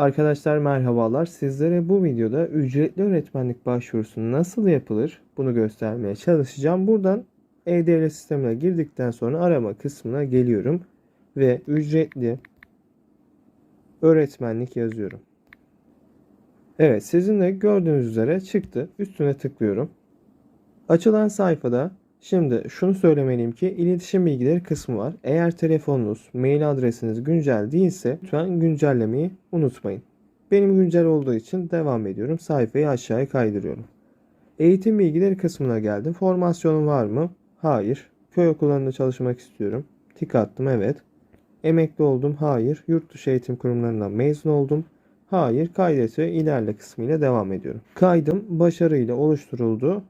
Arkadaşlar merhabalar. Sizlere bu videoda ücretli öğretmenlik başvurusu nasıl yapılır bunu göstermeye çalışacağım. Buradan e-devlet sistemine girdikten sonra arama kısmına geliyorum ve ücretli öğretmenlik yazıyorum. Evet sizin de gördüğünüz üzere çıktı. Üstüne tıklıyorum. Açılan sayfada şimdi şunu söylemeliyim ki iletişim bilgileri kısmı var. Eğer telefonunuz, mail adresiniz güncel değilse lütfen güncellemeyi unutmayın. Benim güncel olduğu için devam ediyorum. Sayfayı aşağıya kaydırıyorum. Eğitim bilgileri kısmına geldim. Formasyonum var mı? Hayır. Köy okullarında çalışmak istiyorum. Tik attım evet. Emekli oldum. Hayır. Yurt dışı eğitim kurumlarından mezun oldum. Hayır. Kaydet ve ilerle kısmıyla devam ediyorum. Kaydım başarıyla oluşturuldu.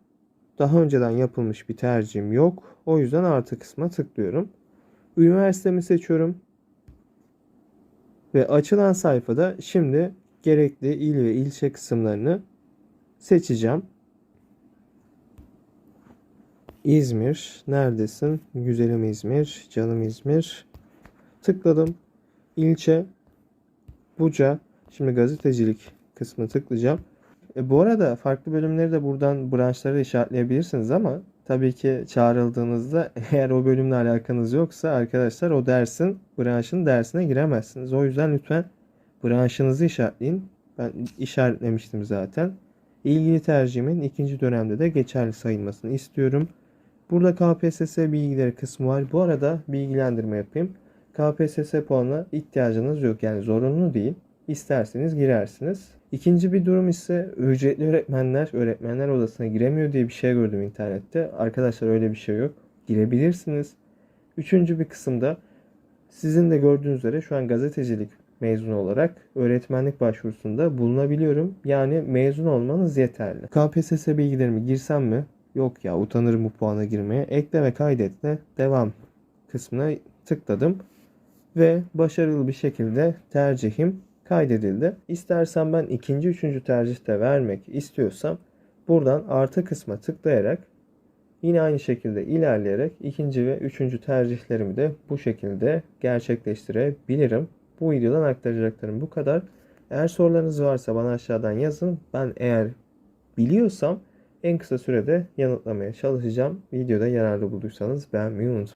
Daha önceden yapılmış bir tercihim yok. O yüzden artı kısma tıklıyorum. Üniversitemi seçiyorum. Ve açılan sayfada şimdi gerekli il ve ilçe kısımlarını seçeceğim. İzmir. Neredesin? Güzelim İzmir. Canım İzmir. Tıkladım. İlçe. Buca. Şimdi gazetecilik kısmını tıklayacağım. E, bu arada farklı bölümleri de buradan branşları işaretleyebilirsiniz ama tabii ki çağrıldığınızda eğer o bölümle alakanız yoksa arkadaşlar o dersin branşın dersine giremezsiniz. O yüzden lütfen branşınızı işaretleyin. Ben işaretlemiştim zaten. İlgili tercihimin ikinci dönemde de geçerli sayılmasını istiyorum. Burada KPSS bilgileri kısmı var. Bu arada bilgilendirme yapayım. KPSS puanına ihtiyacınız yok. Yani zorunlu değil. İsterseniz girersiniz. İkinci bir durum ise ücretli öğretmenler öğretmenler odasına giremiyor diye bir şey gördüm internette. Arkadaşlar öyle bir şey yok. Girebilirsiniz. Üçüncü bir kısımda sizin de gördüğünüz üzere şu an gazetecilik mezunu olarak öğretmenlik başvurusunda bulunabiliyorum. Yani mezun olmanız yeterli. KPSS bilgilerimi girsem mi? Yok ya utanırım bu puana girmeye. Ekle ve kaydetle devam kısmına tıkladım. Ve başarılı bir şekilde tercihim kaydedildi. İstersen ben ikinci, üçüncü tercihte vermek istiyorsam buradan artı kısma tıklayarak yine aynı şekilde ilerleyerek ikinci ve üçüncü tercihlerimi de bu şekilde gerçekleştirebilirim. Bu videodan aktaracaklarım bu kadar. Eğer sorularınız varsa bana aşağıdan yazın. Ben eğer biliyorsam en kısa sürede yanıtlamaya çalışacağım. Videoda yararlı bulduysanız beğenmeyi unutmayın.